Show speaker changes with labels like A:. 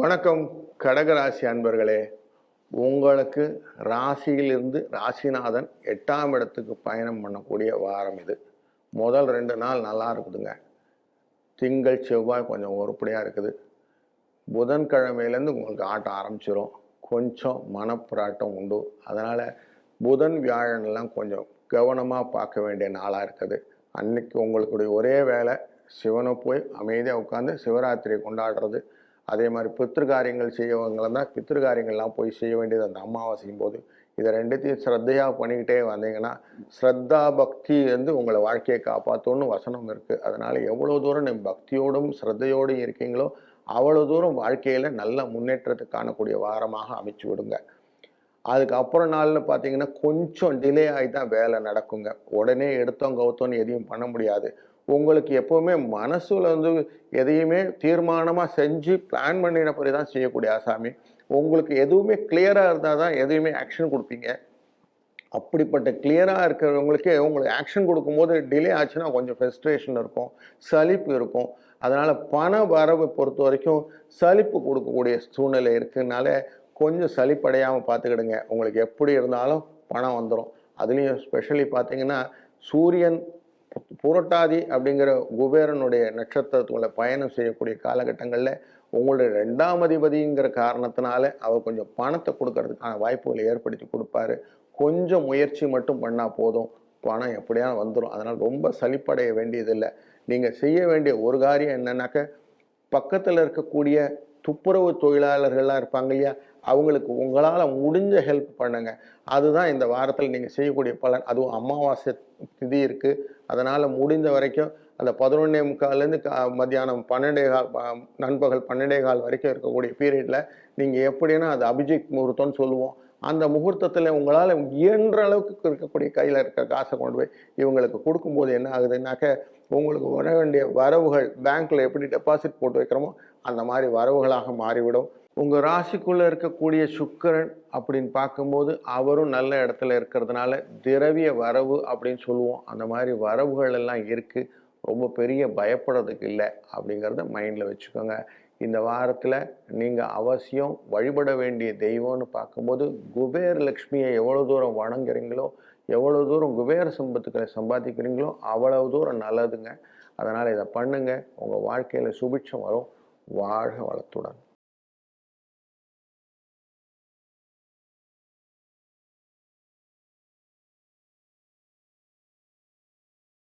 A: வணக்கம் கடகராசி அன்பர்களே. உங்களுக்கு ராசியிலிருந்து ராசிநாதன் எட்டாம் இடத்துக்கு பயணம் பண்ணக்கூடிய வாரம் இது. முதல் ரெண்டு நாள் நல்லா இருக்குதுங்க. திங்கள் செவ்வாய் கொஞ்சம் உருப்படியாக இருக்குது. புதன்கிழமையிலேருந்து உங்களுக்கு ஆட்டம் ஆரம்பிச்சிடும் கொஞ்சம் மனப்பிராட்டம் உண்டு. அதனால் புதன் வியாழன்லாம் கொஞ்சம் கவனமாக பார்க்க வேண்டிய நாளாக இருக்குது. அன்னைக்கு உங்களுடைய ஒரே வேலை சிவனை போய் அமைதியாக உட்காந்து சிவராத்திரியை கொண்டாடுறது அதே மாதிரி பித்திருக்காரியங்கள் செய்யவங்களை தான் பித்திருக்காரியங்கள்லாம் போய் செய்ய வேண்டியது அந்த அமாவாசையும் போது. இதை ரெண்டுத்தையும் ஸ்ரத்தையாக பண்ணிக்கிட்டே வந்தீங்கன்னா ஸ்ரத்தா பக்தி வந்து உங்களை வாழ்க்கையை காப்பாற்றணும்னு வசனம் இருக்குது அதனால் எவ்வளோ தூரம் நீ பக்தியோடும் ஸ்ரத்தையோடும் இருக்கீங்களோ அவ்வளோ தூரம் வாழ்க்கையில் நல்ல முன்னேற்றத்தை காணக்கூடிய வாரமாக அமைச்சு விடுங்க. அதுக்கப்புறம் நாளில் பார்த்தீங்கன்னா கொஞ்சம் டிலே ஆகி தான் வேலை நடக்குங்க. உடனே எடுத்தோம் கவுத்தோன்னு எதையும் பண்ண முடியாது. உங்களுக்கு எப்போவுமே மனசுல வந்து எதையுமே தீர்மானமாக செஞ்சு பிளான் பண்ணின பிறகு தான் செய்யக்கூடிய ஆசாமி. உங்களுக்கு எதுவுமே கிளியராக இருந்தால் தான் எதையுமே ஆக்ஷன் கொடுப்பீங்க. அப்படிப்பட்ட கிளியராக இருக்கிறவங்களுக்கே உங்களுக்கு ஆக்ஷன் கொடுக்கும்போது டிலே ஆச்சுன்னா கொஞ்சம் ஃப்ரெஸ்ட்ரேஷன் இருக்கும் சலிப்பு இருக்கும். அதனால் பண வரவை பொறுத்த வரைக்கும் சலிப்பு கொடுக்கக்கூடிய சூழ்நிலை இருக்குனால கொஞ்சம் சலிப்படையாமல் பார்த்துக்கிடுங்க. உங்களுக்கு எப்படி இருந்தாலும் பணம் வந்துடும் அதுலேயும் ஸ்பெஷலி பார்த்தீங்கன்னா சூரியன் புரட்டாதி அப்படிங்கிற குபேரனுடைய நட்சத்திரத்துக்குள்ள பயணம் செய்யக்கூடிய காலகட்டங்களில் உங்களுடைய ரெண்டாம் அதிபதிங்கிற காரணத்தினால அவர் கொஞ்சம் பணத்தை கொடுக்கறதுக்கான வாய்ப்புகளை ஏற்படுத்தி கொடுப்பாரு. கொஞ்சம் முயற்சி மட்டும் பண்ணால் போதும். பணம் எப்படியான வந்துடும் அதனால் ரொம்ப சலிப்படைய வேண்டியதில்லை. நீங்கள் செய்ய வேண்டிய ஒரு காரியம் என்னன்னாக்க பக்கத்தில் இருக்கக்கூடிய துப்புரவு தொழிலாளர்கள்லாம் இருப்பாங்க இல்லையா? அவங்களுக்கு உங்களால் முடிஞ்ச ஹெல்ப் பண்ணுங்கள் அதுதான் இந்த வாரத்தில் நீங்கள் செய்யக்கூடிய பலன். அதுவும் அமாவாசை திதி இருக்குது அதனால் முடிந்த வரைக்கும் அந்த பதினொன்னே முக்கால்லேருந்து கா மத்தியானம் பன்னெண்டே கால் நண்பகல் பன்னெண்டே கால் வரைக்கும் இருக்கக்கூடிய பீரியடில் நீங்கள் எப்படின்னா அது அபிஜித் முகூர்த்தம்னு சொல்லுவோம். அந்த முகூர்த்தத்தில் உங்களால் இயன்ற அளவுக்கு இருக்கக்கூடிய கையில் இருக்கிற காசை கொண்டு போய் இவங்களுக்கு கொடுக்கும்போது என்ன ஆகுதுன்னாக்க உங்களுக்கு வர வேண்டிய வரவுகள் பேங்க்கில் எப்படி டெபாசிட் போட்டு வைக்கிறோமோ அந்த மாதிரி வரவுகளாக மாறிவிடும். உங்கள் ராசிக்குள்ளே இருக்கக்கூடிய சுக்கிரன் அப்படின்னு பார்க்கும்போது அவரும் நல்ல இடத்துல இருக்கிறதுனால திரவிய வரவு அப்படின்னு சொல்லுவோம். அந்த மாதிரி வரவுகள் எல்லாம் இருக்குது ரொம்ப பெரிய பயப்படுறதுக்கு இல்லை அப்படிங்கிறத மைண்டில் வச்சுக்கோங்க. இந்த வாரத்தில் நீங்கள் அவசியம் வழிபட வேண்டிய தெய்வம்னு பார்க்கும்போது குபேர லக்ஷ்மியை எவ்வளோ தூரம் வணங்குறீங்களோ எவ்வளோ தூரம் குபேர சம்பத்துக்களை சம்பாதிக்கிறீங்களோ அவ்வளவு தூரம் நல்லதுங்க. அதனால் இதை பண்ணுங்கள் உங்கள் வாழ்க்கையில் சுபிட்சம் வரும். வாழ்க வளத்துடன்.